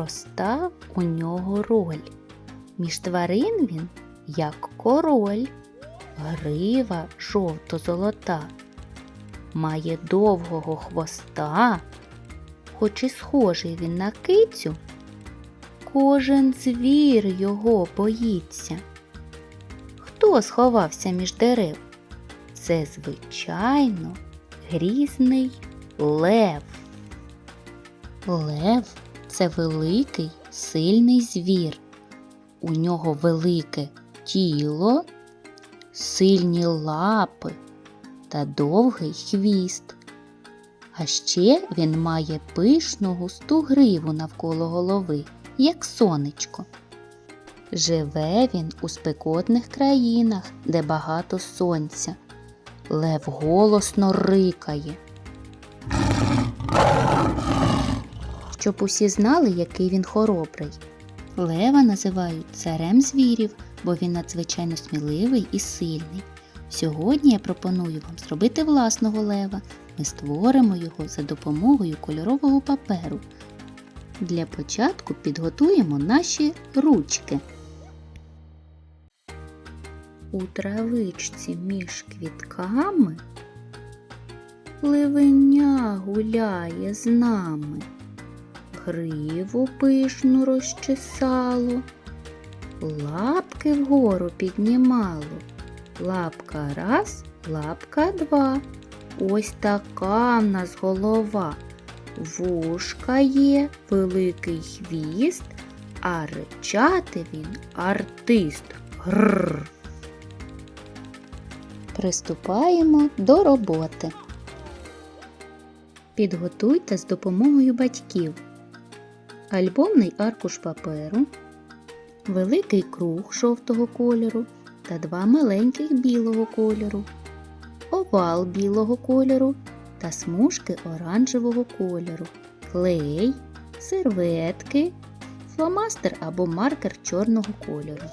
проста у нього роль. Між тварин він, як король, грива жовто-золота, має довгого хвоста, хоч і схожий він на кицю, кожен звір його боїться. Хто сховався між дерев? Це, звичайно, грізний лев. Лев це великий, сильний звір. У нього велике тіло, сильні лапи та довгий хвіст. А ще він має пишну густу гриву навколо голови, як сонечко. Живе він у спекотних країнах, де багато сонця. Лев голосно рикає. Щоб усі знали, який він хоробрий. Лева називають царем звірів, бо він надзвичайно сміливий і сильний. Сьогодні я пропоную вам зробити власного лева. Ми створимо його за допомогою кольорового паперу. Для початку підготуємо наші ручки. У травичці між квітками Левеня гуляє з нами, гриву пишну розчесало, лапки вгору піднімало, лапка раз, лапка два. Ось така в нас голова. Вушка є, великий хвіст, а ричати він артист. Гррр. Приступаємо до роботи. Підготуйте з допомогою батьків альбомний аркуш паперу, великий круг жовтого кольору та два маленьких білого кольору, овал білого кольору та смужки оранжевого кольору, клей, серветки, фломастер або маркер чорного кольору.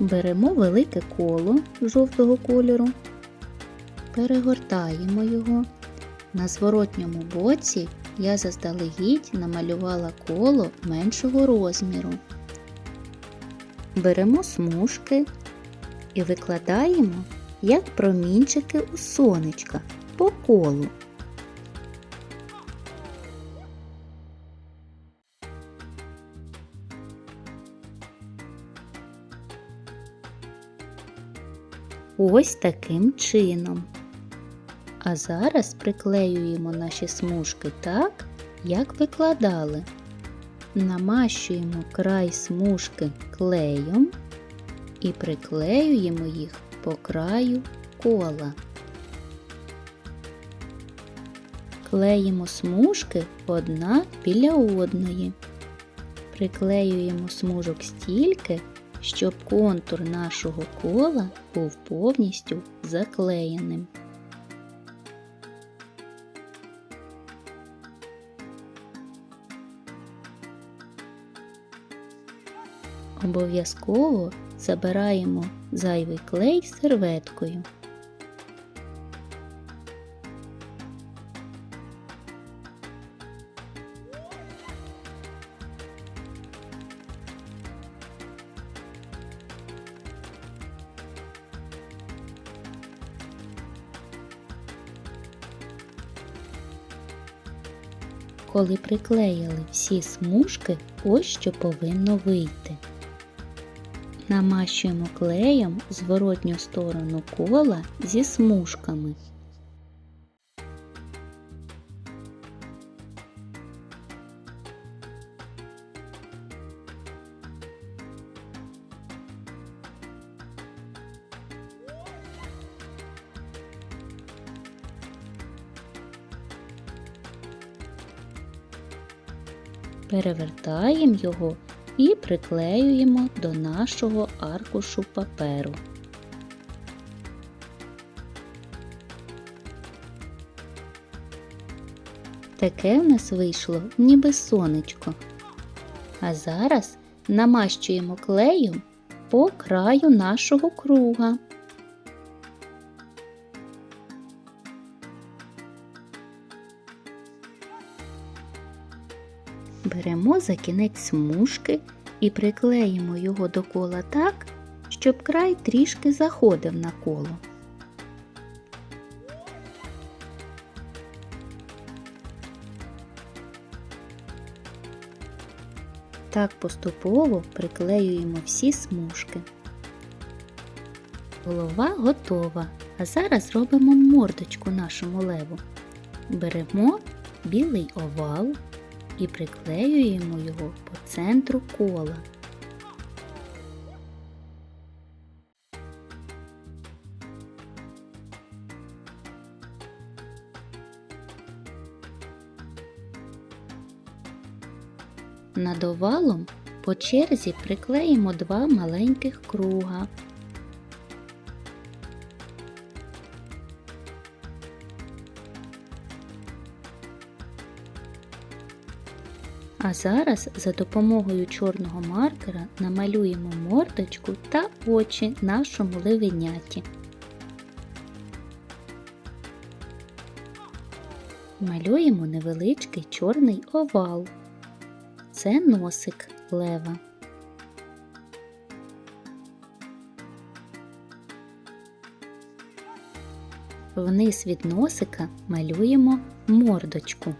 Беремо велике коло жовтого кольору, перегортаємо його. На зворотньому боці я заздалегідь намалювала коло меншого розміру. Беремо смужки і викладаємо як промінчики у сонечка по колу. Ось таким чином. А зараз приклеюємо наші смужки так, як викладали. Намащуємо край смужки клеєм і приклеюємо їх по краю кола. Клеїмо смужки одна біля одної. Приклеюємо смужок стільки, щоб контур нашого кола був повністю заклеєним. Обов'язково забираємо зайвий клей серветкою. Коли приклеїли всі смужки, ось що повинно вийти. Намащуємо клеєм зворотню сторону кола зі смужками. Перевертаємо його і приклеюємо до нашого аркушу паперу. Таке в нас вийшло ніби сонечко. А зараз намащуємо клеєм по краю нашого круга. Беремо за кінець смужки і приклеїмо його до кола так, щоб край трішки заходив на коло. Так поступово приклеюємо всі смужки. Голова готова. А зараз робимо мордочку нашому леву. Беремо білий овал і приклеюємо його по центру кола. Над овалом по черзі приклеїмо два маленьких круга. А зараз за допомогою чорного маркера намалюємо мордочку та очі нашому ливеняті. Малюємо невеличкий чорний овал. Це носик лева. Вниз від носика малюємо мордочку.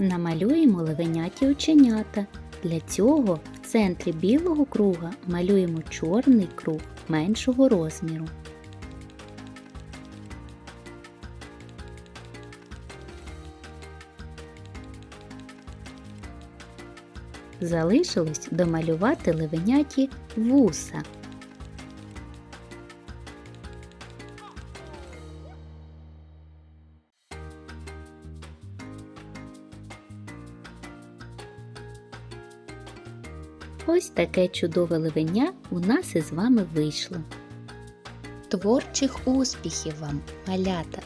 Намалюємо левеняті оченята. Для цього в центрі білого круга малюємо чорний круг меншого розміру. Залишилось домалювати левеняті вуса. Ось таке чудове ливеня у нас із вами вийшло. Творчих успіхів вам, малята!